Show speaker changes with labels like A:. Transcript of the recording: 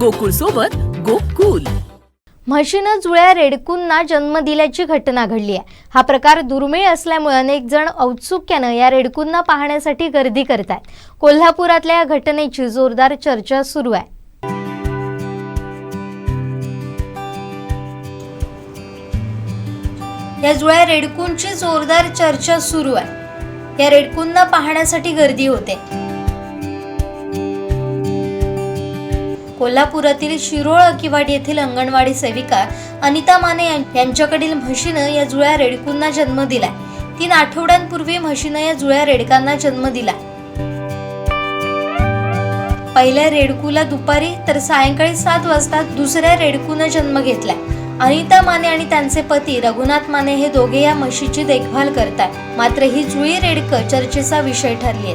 A: गोकुळ सोबत गोकुल.
B: म्हशीनं जुळ्या रेडकूंना जन्म दिल्याची घटना घडली आहे. हा प्रकार दुर्मिळ असल्यामुळे अनेक जण औत्सुक्यानं या रेडकूंना पाहण्यासाठी गर्दी करत आहेत कोल्हापुरातल्या या घटनेची जोरदार चर्चा सुरू आहे. या जुळ्या रेडकूंची जोरदार चर्चा सुरू आहे. या रेडकूंना पाहण्यासाठी गर्दी होते. कोल्हापुरातील शिरोळ अकिवाडी येथील अंगणवाडी सेविका अनिता माने यांच्याकडील म्हशीनं या जुळ्या रेडकूंना जन्म दिला तीन आठवड्यांपूर्वी म्हशीनं या जुळ्या रेडकांना जन्म दिला. पहिल्या रेडकूला दुपारी तर सायंकाळी सात वाजता दुसऱ्या रेडकूनं जन्म घेतला अनिता माने आणि त्यांचे पती रघुनाथ माने हे दोघे या म्हशीची देखभाल करतात मात्र ही जुळी रेडकं चर्चेचा विषय ठरली